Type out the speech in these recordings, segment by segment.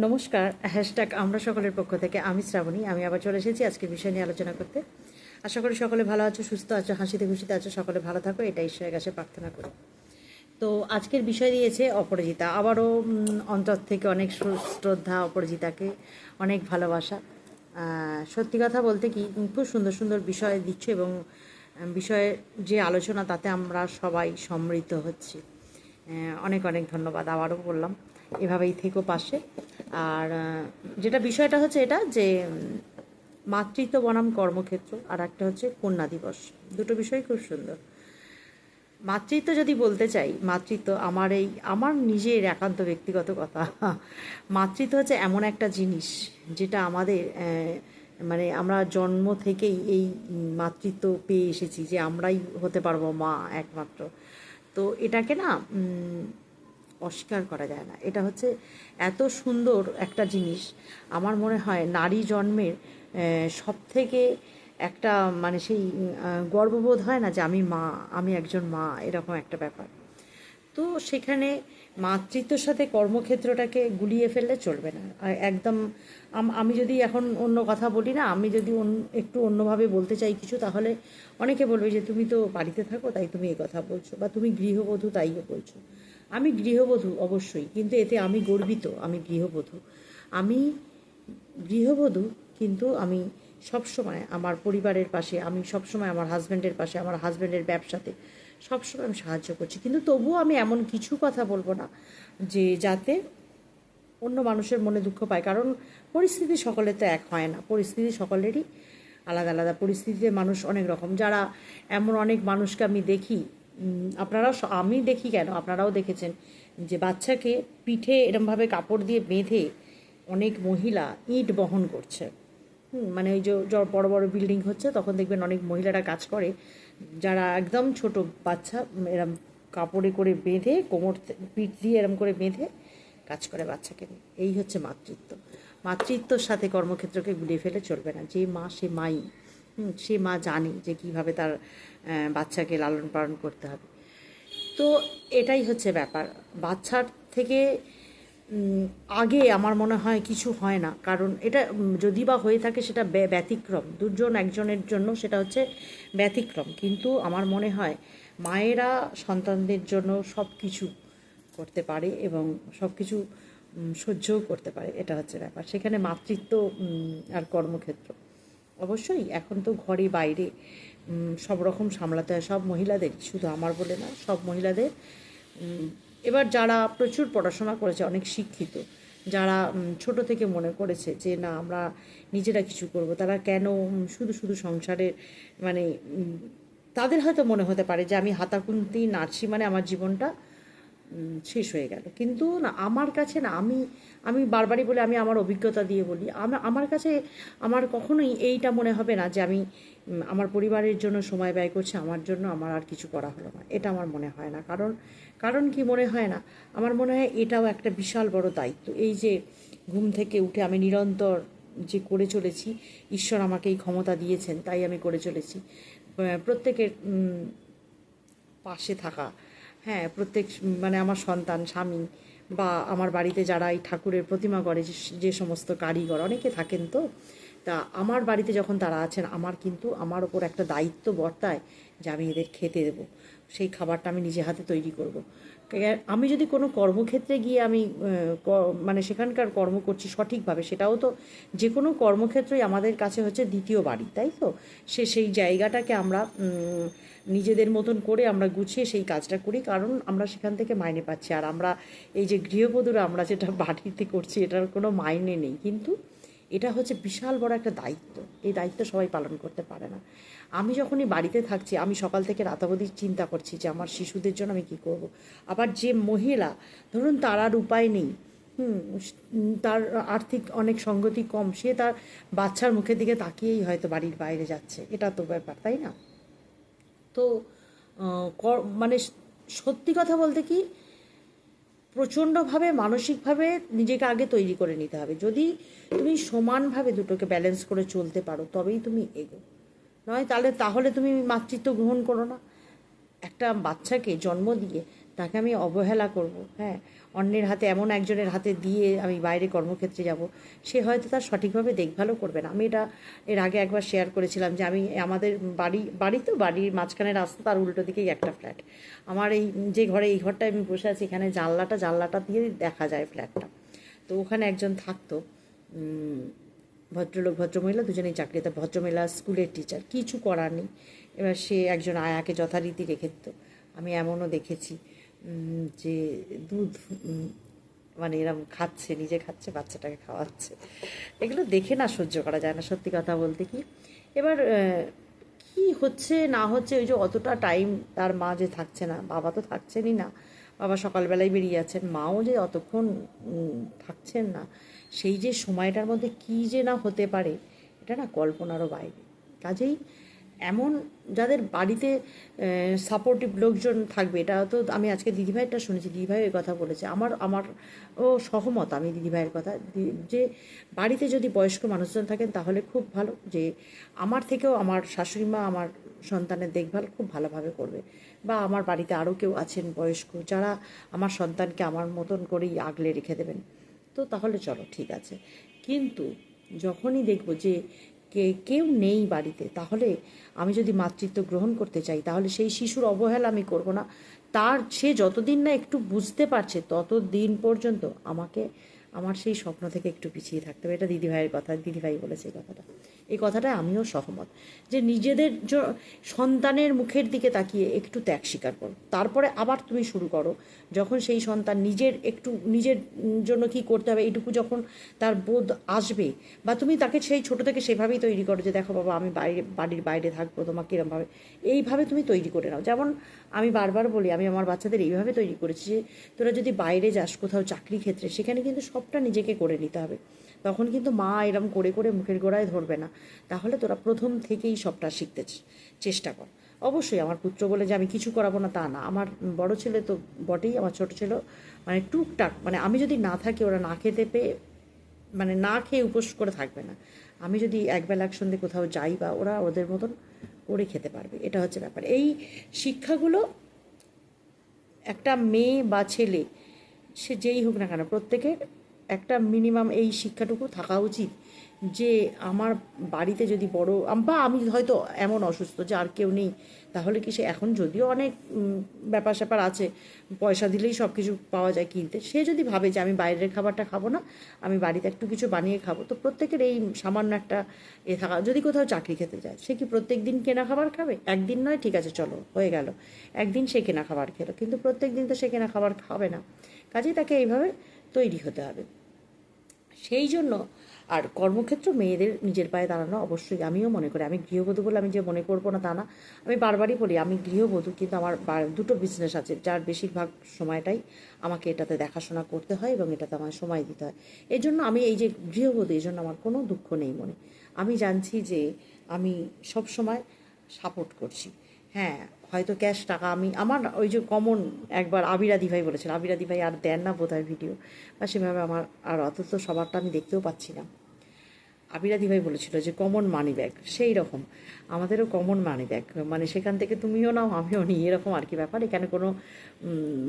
নমস্কার হ্যাশট্যাগ আমরা সকলের পক্ষ থেকে, আমি শ্রাবণী, আমি আবার চলে এসেছি আজকের বিষয় নিয়ে আলোচনা করতে। আশা করি সকলে ভালো আছো, সুস্থ আছো, হাসিতে খুশিতে আছো, সকলে ভালো থাকো এটা ঈশ্বরের কাছে প্রার্থনা করি। তো আজকের বিষয় দিয়েছে অপরাজিতা। আবারও অন্তর থেকে অনেক শ্র- শ্রদ্ধা অপরাজিতাকে, অনেক ভালোবাসা। সত্যি কথা বলতে কি খুব সুন্দর সুন্দর বিষয় দিচ্ছ এবং বিষয়ের যে আলোচনা, তাতে আমরা সবাই সমৃদ্ধ হচ্ছি। অনেক অনেক ধন্যবাদ, আবারও বললাম। এভাবেই থেকো পাশে। আর যেটা বিষয়টা হচ্ছে এটা যে মাতৃত্ব বনাম কর্মক্ষেত্র, আর একটা হচ্ছে কন্যা দিবস। দুটো বিষয় খুব সুন্দর। মাতৃত্ব যদি বলতে চাই, মাতৃত্ব আমার এই, আমার নিজের একান্ত ব্যক্তিগত কথা। মাতৃত্ব হচ্ছে এমন একটা জিনিস যেটা আমাদের মানে আমরা জন্ম থেকেই এই মাতৃত্ব পেয়ে এসেছি যে আমরাই হতে পারব মা একমাত্র। তো এটাকে না অস্বীকার করা যায় না। এটা হচ্ছে এত সুন্দর একটা জিনিস। আমার মনে হয় নারী জন্মের সব থেকে একটা মানে সেই গর্ববোধ হয় না যে আমি মা, আমি একজন মা, এরকম একটা ব্যাপার। তো সেখানে মাতৃত্বর সাথে কর্মক্ষেত্রটাকে গুলিয়ে ফেললে চলবে না। একদম আমি যদি এখন অন্য কথা বলি না, আমি যদি একটু অন্যভাবে বলতে চাই কিছু, তাহলে অনেকে বলবে যে, তুমি তো বাড়িতে থাকো, তাই তুমি এই কথা বলছো। বা, তুমি গৃহবধূ তাই বলছো। আমি গৃহবধূ, অবশ্যই। কিন্তু এতে আমি গর্বিত, আমি গৃহবধূ। আমি গৃহবধূ, কিন্তু আমি সবসময় আমার পরিবারের পাশে, আমি সবসময় আমার হাজব্যান্ডের পাশে, আমার হাজব্যান্ডের ব্যবসাতে সবসময় আমি সাহায্য করছি। কিন্তু তবুও আমি এমন কিছু কথা বলব না যে, যাতে অন্য মানুষের মনে দুঃখ পায়। কারণ পরিস্থিতি সকলের তো এক হয় না। পরিস্থিতি সকলেরই আলাদা আলাদা। পরিস্থিতিতে মানুষ অনেক রকম। যারা এমন অনেক মানুষকে আমি দেখি আপনারাও আমি দেখি কেন? আপনারাও দেখেছেন যে বাচ্চাকে পিঠে এরমভাবে কাপড় দিয়ে বেঁধে অনেক মহিলা ইট বহন করছে। মানে ওই যে বড় বড় বিল্ডিং হচ্ছে, তখন দেখবেন অনেক মহিলারা কাজ করে। যারা একদম ছোট বাচ্চা এরম কাপড়ে করে বেঁধে, কোমর পিঠ দিয়ে এরম করে বেঁধে কাজ করে বাচ্চাকে এই হচ্ছে মাতৃত্ব। মাতৃত্বর সাথে কর্মক্ষেত্রকে গুলিয়ে ফেলে চলবে না। যে মা, সে মাই। সে মা জানে যে কীভাবে তার বাচ্চাকে লালন পালন করতে হবে। তো এটাই হচ্ছে ব্যাপার। বাচ্চার থেকে আগে আমার মনে হয় কিছু হয় না। কারণ এটা যদি বা হয়ে থাকে সেটা ব্যা- ব্যতিক্রম। দুজন একজনের জন্য সেটা হচ্ছে ব্যতিক্রম। কিন্তু আমার মনে হয় মায়েরা সন্তানদের জন্য সব কিছু করতে পারে এবং সব কিছু সহ্যও করতে পারে। এটা হচ্ছে ব্যাপার। সেখানে মাতৃত্ব আর কর্মক্ষেত্র। অবশ্যই, এখন তো ঘরে বাইরে সব রকম সামলাতে হয়, সব মহিলাদের, শুধু আমার বলে না, সব মহিলাদের। এবার যারা প্রচুর পড়াশোনা করেছে, অনেক শিক্ষিত, যারা ছোট থেকে মনে করেছে যে, না, আমরা নিজেরা কিছু করব। তারা কেন শুধু শুধু সংসারের মানে তাদের হয়তো মনে হতে পারে যে, আমি হাতাকুন্তি নার্সি মানে আমার জীবনটা শেষ হয়ে গেল। কিন্তু না, আমার কাছে না, আমি আমি বারবারই বলে, আমি আমার অভিজ্ঞতা দিয়ে বলি আমার কাছে, আমার কখনোই এইটা মনে হবে না যে আমি আমার পরিবারের জন্য সময় ব্যয় করছি, আমার জন্য আমার আর কিছু করা হলো না। এটা আমার মনে হয় না। কারণ কারণ কি মনে হয় না, আমার মনে হয় এটাও একটা বিশাল বড় দায়িত্ব। এই যে ঘুম থেকে উঠে আমি নিরন্তর যে করে চলেছি, ঈশ্বর আমাকে এই ক্ষমতা দিয়েছেন, তাই আমি করে চলেছি। প্রত্যেকের পাশে থাকা হ্যাঁ প্রত্যেক মানে আমার সন্তান, স্বামী বা আমার বাড়িতে যারা এই ঠাকুরের প্রতিমা করে যে সমস্ত কারিগর, অনেকে থাকেন তো তা আমার বাড়িতে যখন তারা আছেন, আমার কিন্তু, আমার ওপর একটা দায়িত্ব বর্তায় যে আমি এদের খেতে দেবো সেই খাবারটা আমি নিজে হাতে তৈরি করব। আমি যদি কোনো কর্মক্ষেত্রে গিয়ে আমি মানে সেখানকার কর্ম করছি সঠিকভাবে, সেটাও তো যে কোনো কর্মক্ষেত্রই আমাদের কাছে হচ্ছে দ্বিতীয় বাড়ি, তাই তো? সে, সেই জায়গাটাকে আমরা নিজেদের মতন করে আমরা গুছিয়ে সেই কাজটা করি, কারণ আমরা সেখান থেকে মাইনে পাচ্ছি। আর আমরা এই যে গৃহবধূরা আমরা যেটা বাড়িতে করছি, এটার কোনো মাইনে নেই। কিন্তু এটা হচ্ছে বিশাল বড় একটা দায়িত্ব। এই দায়িত্ব সবাই পালন করতে পারে না। আমি যখনই বাড়িতে থাকছি, আমি সকাল থেকে রাতাবধি চিন্তা করছি যে আমার শিশুদের জন্য আমি কী করব। আবার যে মহিলা, ধরুন তার আর উপায় নেই তার আর্থিক অনেক সঙ্গতি কম, সে তার বাচ্চার মুখের দিকে তাকিয়েই হয়তো বাড়ির বাইরে যাচ্ছে। এটা তো ব্যাপার, তাই না? তো মানে সত্যি কথা বলতে কি, প্রচণ্ডভাবে, মানসিকভাবে নিজেকে আগে তৈরি করে নিতে হবে। যদি তুমি সমানভাবে দুটোকে ব্যালেন্স করে চলতে পারো, তবেই তুমি এগো। নয়, তাহলে তাহলে তুমি মাতৃত্ব গ্রহণ করো না। একটা বাচ্চাকে জন্ম দিয়ে তাকে আমি অবহেলা করব হ্যাঁ? অন্যের হাতে, এমন একজনের হাতে দিয়ে আমি বাইরে কর্মক্ষেত্রে যাব, সে হয়তো তার সঠিকভাবে দেখভালও করবে না। আমি এটা এর আগে একবার শেয়ার করেছিলাম যে আমি, আমাদের বাড়ি বাড়ি তো, বাড়ির মাঝখানে রাস্তা, তার উল্টো দিকেই একটা ফ্ল্যাট আমার এই, যে ঘরে, এই ঘরটায় আমি বসে আছি, এখানে জানলাটা জানলাটা দিয়ে দেখা যায় ফ্ল্যাটটা তো ওখানে একজন থাকতো ভদ্রলোক, ভদ্রমহিলা, দুজনেই চাকরি চাকরিতে ভদ্রমহিলা, স্কুলের টিচার কিছু করার নেই। এবার সে একজন আয়াকে যথারীতি রেখে দিত। আমি এমনও দেখেছি যে দুধ মানে এরম খাচ্ছে, নিজে খাচ্ছে, বাচ্চাটাকে খাওয়াচ্ছে। এগুলো দেখে না সহ্য করা যায় না, সত্যি কথা বলতে কি। এবার কি হচ্ছে, না হচ্ছে, ওই যে অতটা টাইম তার মা যে থাকছে না, বাবা তো থাকছেনই না। বাবা সকালবেলায় বেরিয়ে যাচ্ছেন, মাও যে অতক্ষণ থাকছেন না। সেই যে সময়টার মধ্যে কী যে না হতে পারে, এটা না কল্পনারও বাইরে। কাজেই এমন যাদের বাড়িতে সাপোর্টিভ লোকজন থাকবে, এটা তো আমি আজকে দিদিভাইটা শুনেছি, দিদিভাই ওই কথা বলেছে। আমার আমার ও সহমত আমি দিদিভাইয়ের কথা যে বাড়িতে যদি বয়স্ক মানুষজন থাকেন তাহলে খুব ভালো, যে আমার থেকেও আমার শাশুড়ি মা, আমার সন্তানের দেখভাল খুব ভালোভাবে করবে। বা আমার বাড়িতে আরও কেউ আছেন বয়স্ক, যারা আমার সন্তানকে আমার মতন করেই আগলে রেখে দেবেন। তো তাহলে চলো, ঠিক আছে। কিন্তু যখনই দেখব যে কে, কেউ নেই বাড়িতে, তাহলে আমি যদি মাতৃত্ব গ্রহণ করতে চাই, তাহলে সেই শিশুর অবহেলা আমি করব না। তার, সে যতদিন না একটু বুঝতে পারছে, ততদিন পর্যন্ত আমাকে, আমার সেই স্বপ্ন থেকে একটু পিছিয়ে থাকতে হবে। এটা দিদিভাইয়ের কথা, দিদিভাই বলেছে এই কথাটা। এই কথাটা আমিও সহমত, যে নিজেদের সন্তানের মুখের দিকে তাকিয়ে একটু ত্যাগ স্বীকার করো। তারপরে আবার তুমি শুরু করো, যখন সেই সন্তান নিজের একটু, নিজের জন্য কি করতে হবে, এইটুকু যখন তার বোধ আসবে বা তুমি তাকে সেই ছোট থেকে সেভাবেই তৈরি করো যে, দেখো বাবা, আমি বাইরে, বাড়ির বাইরে থাকব, তোমাকে এরমভাবে এইভাবে তুমি তৈরি করে নাও। যেমন আমি বারবার বলি, আমি আমার বাচ্চাদের এইভাবে তৈরি করেছি যে, তোরা যদি বাইরে যাস কোথাও চাকরি ক্ষেত্রে, সেখানে কিন্তু সবটা নিজেকে করে নিতে হবে। তখন কিন্তু মা এরম করে করে মুখের গোড়ায় ধরবে না। তাহলে তোরা প্রথম থেকেই সবটা শিখতে চেষ্টা কর। অবশ্যই আমার পুত্র বলে যে আমি কিছু করাবো না, তা না। আমার বড় ছেলে তো বটেই, আমার ছোট ছেলে মানে টুকটাক মানে আমি যদি না থাকি, ওরা না খেতে পেয়ে মানে না খেয়ে উপোস করে থাকবে না। আমি যদি একবেলা এক সন্ধে কোথাও যাই বা ওরা ওদের মতন করে খেতে পারবে। এটা হচ্ছে ব্যাপার। এই শিক্ষাগুলো একটা মেয়ে বা ছেলে, সে যেই হোক না কেন, প্রত্যেকের একটা মিনিমাম এই শিক্ষাটুকু থাকা উচিত যে আমার বাড়িতে যদি বড়, বা আমি হয়তো এমন অসুস্থ যে আর কেউ নেই, তাহলে কি সে এখন যদিও অনেক ব্যাপার স্যাপার আছে, পয়সা দিলেই সব কিছু পাওয়া যায় কিনতে, সে যদি ভাবে যে আমি বাইরের খাবারটা খাব না, আমি বাড়িতে একটু কিছু বানিয়ে খাব, তো প্রত্যেকের এই সামান্য একটা এ থাকা, যদি কোথাও চাকরি খেতে যায়, সে কি প্রত্যেক দিন কেনা খাবার খাবে? একদিন নয়, ঠিক আছে, চলো, হয়ে গেল। একদিন সে কেনা খাবার খেলো, কিন্তু প্রত্যেক দিন তো সে কেনা খাবার খাবে না। কাজেই তাকে এইভাবে তৈরি হতে হবে। সেই জন্য আর কর্মক্ষেত্র মেয়েদের নিজের পায়ে দাঁড়ানো অবশ্যই। আমিও মনে করি, আমি গৃহবধূ বলে আমি যে মনে করব না তা না। আমি বারবারই বলি, আমি গৃহবধূ কিন্তু আমার দুটো বিজনেস আছে, যার বেশিরভাগ সময়টাই আমাকে এটাতে দেখাশোনা করতে হয় এবং এটাতে আমার সময় দিতে হয়। এই জন্য আমি এই যে গৃহবধূ এই জন্য আমার কোনো দুঃখ নেই মনে। আমি জানছি যে আমি সব সময় সাপোর্ট করছি। হ্যাঁ হয়তো ক্যাশ টাকা, আমি আমার ওই যে কমন একবার আবিরাদি ভাই বলেছেন আবিরাদি ভাই আর দেন না বোধ ভিডিও বা সেভাবে আমার আর অত তো সবারটা আমি দেখতেও পাচ্ছি না। আবিরাদি ভাই বলেছিল যে কমন মানি ব্যাগ সেই রকম। আমাদেরও কমন মানি ব্যাগ মানে সেখান থেকে তুমিও নাও, আমিও নিই, এরকম আর কি ব্যাপার। এখানে কোনো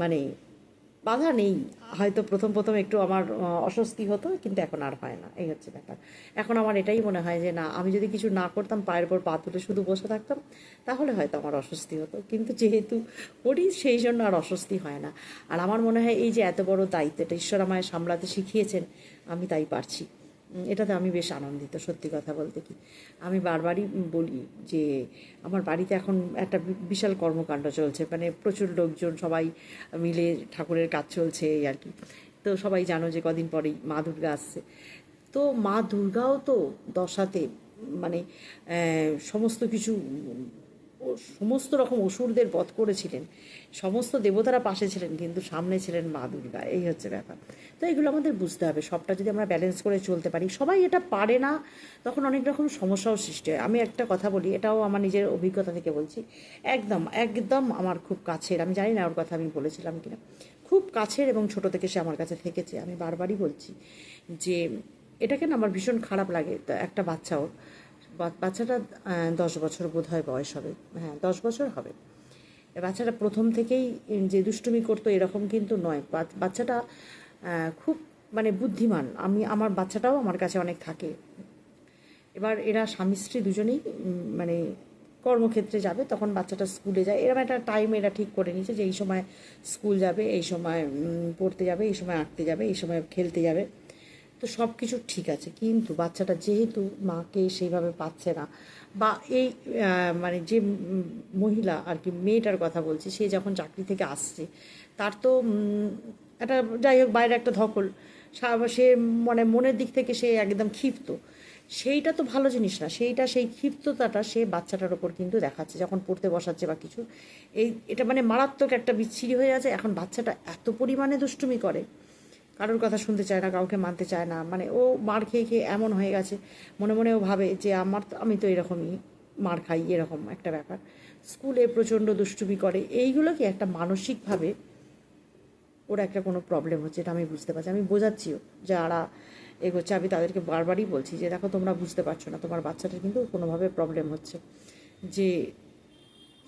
মানে বাধা নেই। হয়তো প্রথম প্রথম একটু আমার অস্বস্তি হতো, কিন্তু এখন আর হয় না। এই হচ্ছে ব্যাপার। এখন আমার এটাই মনে হয় যে, না, আমি যদি কিছু না করতাম, পায়ের পর পা তুলে শুধু বসে থাকতাম, তাহলে হয়তো আমার অস্বস্তি হতো। কিন্তু যেহেতু করি, সেই জন্য আর অস্বস্তি হয় না। আর আমার মনে হয় এই যে এত বড় দায়িত্ব এটা ঈশ্বর আমায় সামলাতে শিখিয়েছেন, আমি তাই পারছি। এটাতে আমি বেশ আনন্দিত, সত্যি কথা বলতে কি। আমি বারবারই বলি যে, আমার বাড়িতে এখন একটা বিশাল কর্মকাণ্ড চলছে। মানে প্রচুর লোকজন, সবাই মিলে ঠাকুরের কাজ চলছে এই আর কি। তো সবাই জানো যে কদিন পরেই মা দুর্গা আসছে। তো মা দুর্গাও তো দশাতে মানে সমস্ত কিছু সমস্ত রকম অসুরদের বধ করেছিলেন। সমস্ত দেবতারা পাশে ছিলেন, কিন্তু সামনে ছিলেন মা দুর্গা। এই হচ্ছে ব্যাপার। তো এগুলো আমাদের বুঝতে হবে। সবটা যদি আমরা ব্যালেন্স করে চলতে পারি, সবাই এটা পারে না, তখন অনেক রকম সমস্যাও সৃষ্টি হয়। আমি একটা কথা বলি, এটাও আমার নিজের অভিজ্ঞতা থেকে বলছি। একদম একদম আমার খুব কাছের, আমি জানি না ওর কথা আমি বলেছিলাম কিনা। খুব কাছের এবং ছোট থেকে সে আমার কাছে থেকেছে। আমি বারবারই বলছি যে, এটাকে না আমার ভীষণ খারাপ লাগে। একটা বাচ্চা ওর। বাচ্চাটা দশ বছর বোধ হয় বয়স হবে। হ্যাঁ দশ বছর হবে। বাচ্চাটা প্রথম থেকেই যে দুষ্টুমি করতো এরকম কিন্তু নয়। বাচ্চাটা খুব মানে বুদ্ধিমান। আমি, আমার বাচ্চাটাও আমার কাছে অনেক থাকে। এবার এরা স্বামী স্ত্রী দুজনেই মানে কর্মক্ষেত্রে যাবে, তখন বাচ্চাটা স্কুলে যায়। এরকম একটা টাইম এরা ঠিক করে নিয়েছে যে এই সময় স্কুল যাবে, এই সময় পড়তে যাবে, এই সময় আঁকতে যাবে, এই সময় খেলতে যাবে। তো সব কিছু ঠিক আছে। কিন্তু বাচ্চাটা যেহেতু মাকে সেইভাবে পাচ্ছে না বা এই মানে যে মহিলা আর কি মেয়েটার কথা বলছি, সে যখন চাকরি থেকে আসছে, তার তো একটা যাই হোক বাইরে একটা ধকল সা- মানে মনের দিক থেকে সে একদম ক্ষিপ্ত। সেইটা তো ভালো জিনিস না, সেইটা, সেই ক্ষিপ্ততাটা সে বাচ্চাটার ওপর কিন্তু দেখাচ্ছে, যখন পড়তে বসাচ্ছে বা কিছু। এই, এটা মানে মারাত্মক একটা বিচ্ছিরি হয়ে আছে। এখন বাচ্চাটা এত পরিমাণে দুষ্টুমি করে কারোর কথা শুনতে চায় না, কাউকে মানতে চায় না। মানে ও মার খেয়ে খেয়ে এমন হয়ে গেছে, মনে মনে ও ভাবে যে আমার তো আমি তো এরকমই মার খাই, এরকম একটা ব্যাপার। স্কুলে প্রচণ্ড দুষ্টুমি করে। এইগুলো কি একটা মানসিকভাবে ওর একটা কোনো প্রবলেম হচ্ছে এটা আমি বুঝতে পারছি আমি বোঝাচ্ছিও যারা এগোচ্ছে। আমি তাদেরকে বারবারই বলছি যে, দেখো, তোমরা বুঝতে পারছ না, তোমার বাচ্চাটার কিন্তু কোনোভাবে প্রবলেম হচ্ছে। যে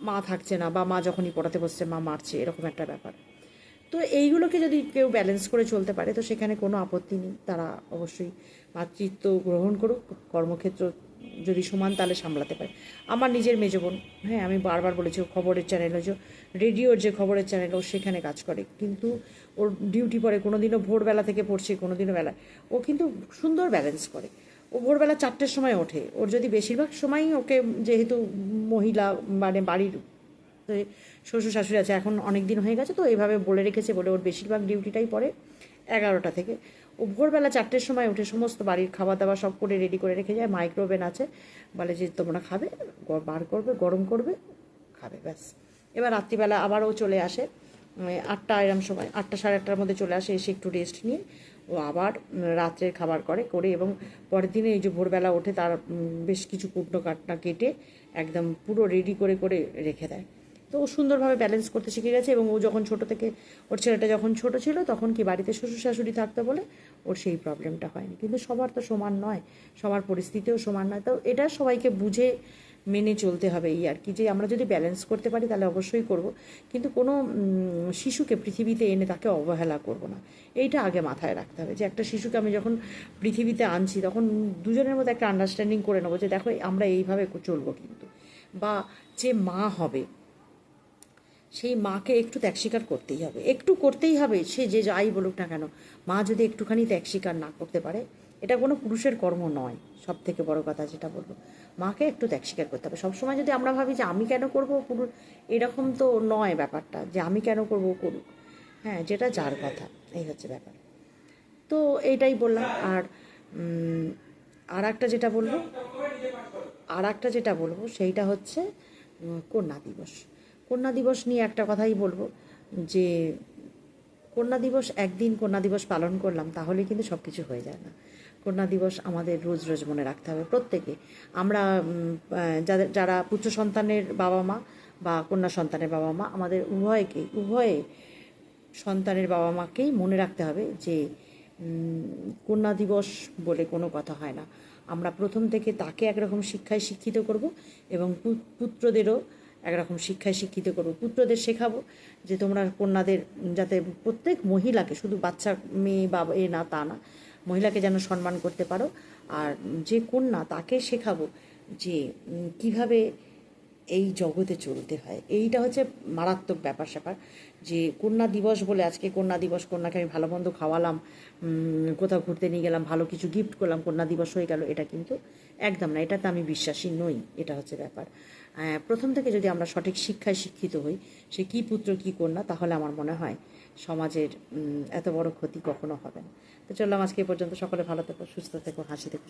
মা থাকছে না বা মা যখনই পড়াতে বসছে, মা মারছে, এরকম একটা ব্যাপার। তো এইগুলোকে যদি কেউ ব্যালেন্স করে চলতে পারে, তো সেখানে কোনো আপত্তি নেই। তারা অবশ্যই মাতৃত্ব গ্রহণ করুক, কর্মক্ষেত্র যদি সমান তালে সামলাতে পারে। আমার নিজের মেজ বোন হ্যাঁ আমি বারবার বলেছি খবরের চ্যানেল যে রেডিওর যে খবরের চ্যানেল ও সেখানে কাজ করে। কিন্তু ওর ডিউটি পড়ে কোনো দিনও ভোরবেলা থেকে পড়ছে কোনো দিনও বেলা ও কিন্তু সুন্দর ব্যালেন্স করে। ও ভোরবেলা চারটের সময় ওঠে। ওর যদি বেশিরভাগ সময়ই ওকে যেহেতু মহিলা মানে বাড়ির তো শ্বশুর শাশুড়ি আছে, এখন অনেক দিন হয়ে গেছে, তো এইভাবে বলে রেখেছে বলে ওর বেশিরভাগ ডিউটিটাই পড়ে এগারোটা থেকে। ও ভোরবেলা চারটের সময় উঠে সমস্ত বাড়ির খাবার দাবার সব করে রেডি করে রেখে যায় মাইক্রোওভেন আছে, বলে যে তোমরা খাবে বার করবে, গরম করবে, খাবে, ব্যাস। এবার রাত্রিবেলা আবার ও চলে আসে আটটা এরম সময়, আটটা সাড়ে আটটার মধ্যে চলে আসে, এসে একটু রেস্ট নিয়ে, ও আবার রাত্রের খাবার করে করে এবং পরের দিনে এই যে ভোরবেলা ওঠে তার বেশ কিছু কুটনো কাটনা কেটে একদম পুরো রেডি করে করে রেখে দেয়। তো ও সুন্দরভাবে ব্যালেন্স করতে শিখে গেছে এবং ও যখন ছোট থেকে ওর ছেলেটা যখন ছোট ছিল তখন কি বাড়িতে শ্বশুর শাশুড়ি থাকতে বলে ওর সেই প্রবলেমটা হয়নি। কিন্তু সবার তো সমান নয়, সবার পরিস্থিতিও সমান নয়। তো এটা সবাইকে বুঝে মেনে চলতে হবে এই আর কি, যে আমরা যদি ব্যালেন্স করতে পারি তাহলে অবশ্যই করব। কিন্তু কোনো শিশুকে পৃথিবীতে এনে তাকে অবহেলা করব না। এইটা আগে মাথায় রাখতে হবে, যে একটা শিশুকে আমি যখন পৃথিবীতে আনছি তখন দুজনের মধ্যে একটা আন্ডারস্ট্যান্ডিং করে নেব যে দেখো আমরা এইভাবে চলবো কিন্তু। বা যে মা হবে সেই মাকে একটু ত্যাগ স্বীকার করতেই হবে। একটু করতেই হবে, সে যে যাই বলুক না কেন। মা যদি একটুখানি ত্যাগ স্বীকার না করতে পারে, এটা কোনো পুরুষের কর্ম নয়। সব থেকে বড় কথা যেটা বলব, মাকে একটু ত্যাগ স্বীকার করতে হবে। সবসময় যদি আমরা ভাবি যে আমি কেন করব পুরুষ, এরকম তো নয় ব্যাপারটা যে আমি কেন করব করুক। হ্যাঁ যেটা যার কথা, এই হচ্ছে ব্যাপার। তো এইটাই বললাম। আর আর একটা যেটা বলব আর একটা যেটা বলব, সেইটা হচ্ছে কন্যা দিবস। কন্যা দিবস নিয়ে একটা কথাই বলব, যে কন্যা দিবস একদিন কন্যা দিবস পালন করলাম, তাহলে কিন্তু সব কিছু হয়ে যায় না। কন্যা দিবস আমাদের রোজ রোজ মনে রাখতে হবে প্রত্যেকে। আমরা যাদের, যারা পুত্র সন্তানের বাবা মা বা কন্যা সন্তানের বাবা মা, আমাদের উভয়কেই উভয়ে সন্তানের বাবা মাকেই মনে রাখতে হবে যে কন্যা দিবস বলে কোনো কথা হয় না। আমরা প্রথম থেকে তাকে একরকম শিক্ষায় শিক্ষিত করব এবং পুত্রদেরও একরকম শিক্ষায় শিক্ষিত করব। পুত্রদের শেখাবো যে তোমরা কন্যাদের যাতে প্রত্যেক মহিলাকে, শুধু বাচ্চা মেয়ে বা এ না, তা না, মহিলাকে যেন সম্মান করতে পারো। আর যে কন্যা তাকে শেখাবো যে কীভাবে এই জগতে চলতে হয়। এইটা হচ্ছে মারাত্মক ব্যাপার স্যাপার যে, কন্যা দিবস বলে আজকে কন্যা দিবস, কন্যাকে আমি ভালো মন্দ খাওয়ালাম কোথাও ঘুরতে নিয়ে গেলাম, ভালো কিছু গিফট করলাম, কন্যা দিবস হয়ে গেল, এটা কিন্তু একদম না, এটাতে আমি বিশ্বাসী নই, এটা হচ্ছে ব্যাপার। প্রথম থেকে যদি আমরা সঠিক শিক্ষায় শিক্ষিত হই, সে কী পুত্র, কী কন্যা, তাহলে আমার মনে হয় সমাজের এত বড় ক্ষতি কখনো হবে না। তো চললাম আজকে পর্যন্ত। সকলে ভালো থেকো, সুস্থ থেকো, হাসি থেকো।